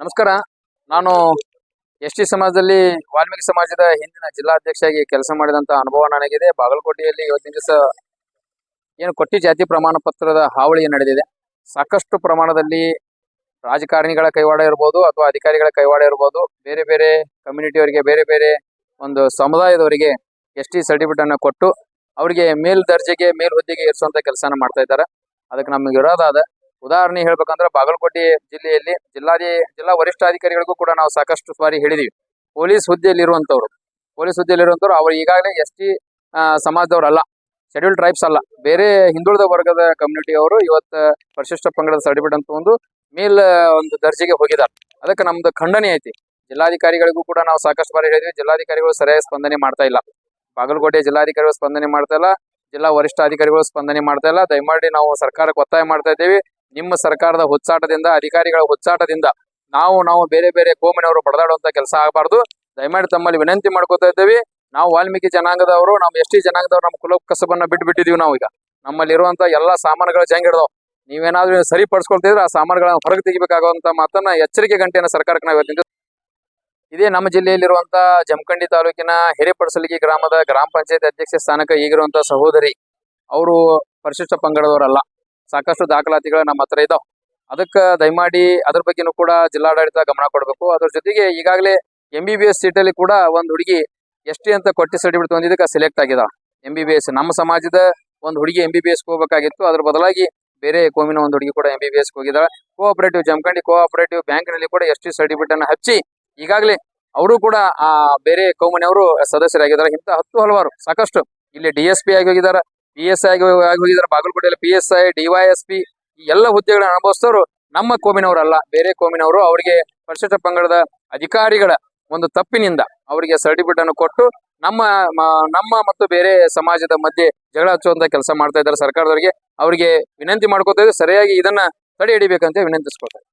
ನಮಸ್ಕಾರ. ನಾನು S T ಸಮಾಜದಲ್ಲಿ ವಾಲ್ಮೀಕಿ ಸಮಾಜದ ಹಿಂದಿನ ಜಿಲ್ಲಾಧ್ಯಕ್ಷಾಗಿ ಕೆಲಸ ಮಾಡಿದಂತ ಅನುಭವ ನನಗಿದೆ. ಬಾಗಲಕೋಟೆಯಲ್ಲಿ ಇವತ್ತಿನ ದಿವಸ ಏನು ಕೊಟ್ಟಿ ಜಾತಿ ಪ್ರಮಾಣ ಪತ್ರದ ಹಾವಳಿ ನಡೆದಿದೆ. ಸಾಕಷ್ಟು ಪ್ರಮಾಣದಲ್ಲಿ ರಾಜಕಾರಣಿಗಳ ಕೈವಾಡ ಇರ್ಬೋದು ಅಥವಾ ಅಧಿಕಾರಿಗಳ ಕೈವಾಡ ಇರ್ಬೋದು. ಬೇರೆ ಬೇರೆ ಕಮ್ಯುನಿಟಿಯವರಿಗೆ ಬೇರೆ ಬೇರೆ ಒಂದು ಸಮುದಾಯದವರಿಗೆ ಎಸ್ ಟಿ ಸರ್ಟಿಫಿಕೇಟ್ ಅನ್ನು ಕೊಟ್ಟು, ಅವರಿಗೆ ಮೇಲ್ ದರ್ಜೆಗೆ ಮೇಲ್ ಹುದ್ದೆಗೆ ಏರಿಸುವಂತ ಕೆಲಸನ ಮಾಡ್ತಾ ಇದ್ದಾರೆ. ಅದಕ್ಕೆ ನಮಗೆ ಇರೋದಾದ ಉದಾಹರಣೆ ಹೇಳ್ಬೇಕಂದ್ರೆ ಬಾಗಲಕೋಟೆ ಜಿಲ್ಲೆಯಲ್ಲಿ ಜಿಲ್ಲಾಧಿ ಜಿಲ್ಲಾ ವರಿಷ್ಠಾಧಿಕಾರಿಗಳಿಗೂ ಕೂಡ ನಾವು ಸಾಕಷ್ಟು ಬಾರಿ ಹೇಳಿದೀವಿ. ಪೊಲೀಸ್ ಹುದ್ದೆಯಲ್ಲಿ ಇರುವಂತವ್ರು ಪೊಲೀಸ್ ಹುದ್ದೆಯಲ್ಲಿ ಇರುವಂತವ್ರು ಅವ್ರು ಈಗಾಗಲೇ ಎಸ್ ಟಿ ಸಮಾಜದವ್ರಲ್ಲ. ಶೆಡ್ಯೂಲ್ ಟ್ರೈಬ್ಸ್ ಅಲ್ಲ. ಬೇರೆ ಹಿಂದುಳಿದ ವರ್ಗದ ಕಮ್ಯುನಿಟಿ ಅವರು ಇವತ್ತು ಪರಿಶಿಷ್ಟ ಪಂಗಡದ ಸರ್ಟಿಫಿಕೇಟ್ ಅಂತ ಒಂದು ಮೇಲ್ ಒಂದು ದರ್ಜೆಗೆ ಹೋಗಿದ್ದಾರೆ. ಅದಕ್ಕೆ ನಮ್ದು ಖಂಡನೆ ಐತಿ. ಜಿಲ್ಲಾಧಿಕಾರಿಗಳಿಗೂ ಕೂಡ ನಾವು ಸಾಕಷ್ಟು ಬಾರಿ ಹೇಳಿದ್ವಿ. ಜಿಲ್ಲಾಧಿಕಾರಿಗಳು ಸರಿಯಾಗಿ ಸ್ಪಂದನೆ ಮಾಡ್ತಾ ಇಲ್ಲ. ಬಾಗಲಕೋಟೆ ಜಿಲ್ಲಾಧಿಕಾರಿಗಳು ಸ್ಪಂದನೆ ಮಾಡ್ತಾ ಇಲ್ಲ. ಜಿಲ್ಲಾ ವರಿಷ್ಠಾಧಿಕಾರಿಗಳು ಸ್ಪಂದನೆ ಮಾಡ್ತಾ ಇಲ್ಲ. ದಯಮಾಡಿ ನಾವು ಸರ್ಕಾರಕ್ಕೆ ಒತ್ತಾಯ ಮಾಡ್ತಾ ಇದ್ದೀವಿ. ನಿಮ್ಮ ಸರ್ಕಾರದ ಹುಚ್ಚಾಟದಿಂದ, ಅಧಿಕಾರಿಗಳ ಹುಚ್ಚಾಟದಿಂದ ನಾವು ನಾವು ಬೇರೆ ಬೇರೆ ಕೋಮಿನವರು ಬಡದಾಡುವಂತ ಕೆಲಸ ಆಗಬಾರ್ದು. ದಯಮಾಡಿ ತಮ್ಮಲ್ಲಿ ವಿನಂತಿ ಮಾಡ್ಕೋತಾ ಇದ್ದೇವೆ. ನಾವು ವಾಲ್ಮೀಕಿ ಜನಾಂಗದವರು ನಾವು ಎಸ್ ಟಿ ಜನಾಂಗದವರು, ನಮ್ಮ ಕುಲ ಕಸಬನ್ನ ಬಿಟ್ಟು ಬಿಟ್ಟಿದೀವಿ ನಾವು ಈಗ. ನಮ್ಮಲ್ಲಿ ಇರುವಂತ ಎಲ್ಲಾ ಸಾಮಾನುಗಳು ಜಂಗಿಡ್ದವು ನೀವೇನಾದ್ರೂ ಸರಿಪಡಿಸ್ಕೊಳ್ತಿದ್ರೆ ಆ ಸಾಮಾನುಗಳನ್ನ ಹೊರಗೆ ತೆಗಿಬೇಕಾಗುವಂತ ಮಾತನ್ನ ಎಚ್ಚರಿಕೆ ಗಂಟೆಯನ್ನು ಸರ್ಕಾರಕ್ಕೆ ನಾವು ಇವತ್ತಿಂದ ಇದೇ ನಮ್ಮ ಜಿಲ್ಲೆಯಲ್ಲಿರುವಂತ ಜಮಖಂಡಿ ತಾಲೂಕಿನ ಹಿರೇಪಡಸಲಿಗಿ ಗ್ರಾಮದ ಗ್ರಾಮ ಪಂಚಾಯತ್ ಅಧ್ಯಕ್ಷ ಸ್ಥಾನಕ್ಕೆ ಈಗಿರುವಂತಹ ಸಹೋದರಿ. ಅವರು ಪರಿಶಿಷ್ಟ ಪಂಗಡದವರಲ್ಲ. ಸಾಕಷ್ಟು ದಾಖಲಾತಿಗಳು ನಮ್ಮ ಹತ್ರ ಇದಾವೆ. ಅದಕ್ಕೆ ದಯಮಾಡಿ ಅದ್ರ ಬಗ್ಗೆನೂ ಕೂಡ ಜಿಲ್ಲಾಡಳಿತ ಗಮನ ಕೊಡಬೇಕು. ಅದ್ರ ಜೊತೆಗೆ ಈಗಾಗಲೇ ಎಂ ಬಿ ಬಿ ಎಸ್ ಕೂಡ ಒಂದು ಹುಡುಗಿ ಎಸ್ ಟಿ ಅಂತ ಕೊಟ್ಟಿ ಸರ್ಟಿಫಿಕೇಟ್ ಹೊಂದಿದ್ದಕ್ಕೆ ಸೆಲೆಕ್ಟ್ ಆಗಿದೆ. ಎಂ ನಮ್ಮ ಸಮಾಜದ ಒಂದು ಹುಡುಗಿ ಎಂ ಬಿ ಬಿ ಎಸ್ ಹೋಗಬೇಕಾಗಿತ್ತು. ಅದ್ರ ಬದಲಾಗಿ ಬೇರೆ ಕೋಮಿನ ಒಂದು ಹುಡುಗಿ ಕೂಡ ಎಂ ಬಿ ಬಿ ಎಸ್ ಹೋಗಿದ್ದಾಳೆ ಕೋಆಪರೇಟಿವ್ ಜಮಖಂಡಿ ಕೋಆಪರೇಟಿವ್ ಬ್ಯಾಂಕ್ನಲ್ಲಿ ಕೂಡ ಎಸ್ ಟಿ ಸರ್ಟಿಫಿಕೇಟ್ ಅನ್ನು ಹಚ್ಚಿ ಈಗಾಗಲೇ ಅವರು ಕೂಡ ಆ ಬೇರೆ ಕೋಮಿನವರು ಸದಸ್ಯರಾಗಿದ್ದಾರೆ ಇಂಥ ಹತ್ತು ಹಲವಾರು ಸಾಕಷ್ಟು ಇಲ್ಲಿ ಡಿ ಎಸ್ ಪಿ ಆಗಿ ಹೋಗಿದ್ದಾರೆ ಪಿ ಎಸ್ ಐ ಆಗಿ ಹೋಗಿದ್ದಾರೆ. ಬಾಗಲಕೋಟೆಯಲ್ಲಿ P S I D Y S P ಈ ಎಲ್ಲ ಹುದ್ದೆಗಳನ್ನ ಅನುಭವಿಸ್ತವರು ನಮ್ಮ ಕೋಮಿನವರಲ್ಲ. ಬೇರೆ ಕೋಮಿನವರು ಅವರಿಗೆ ಪರಿಶಿಷ್ಟ ಪಂಗಡದ ಅಧಿಕಾರಿಗಳ ಒಂದು ತಪ್ಪಿನಿಂದ ಅವರಿಗೆ ಸರ್ಟಿಫಿಕೇಟ್ ಅನ್ನು ಕೊಟ್ಟು ನಮ್ಮ ನಮ್ಮ ಮತ್ತು ಬೇರೆ ಸಮಾಜದ ಮಧ್ಯೆ ಜಗಳ ಹಚ್ಚುವಂತ ಕೆಲಸ ಮಾಡ್ತಾ ಇದ್ದಾರೆ ಸರ್ಕಾರದವರಿಗೆ. ಅವರಿಗೆ ವಿನಂತಿ ಮಾಡ್ಕೋತಾ ಇದ್ದಾರೆ. ಸರಿಯಾಗಿ ಇದನ್ನ ತಡೆ ಹಿಡಿಬೇಕಂತ ವಿನಂತಿಸ್ಕೊತಾರೆ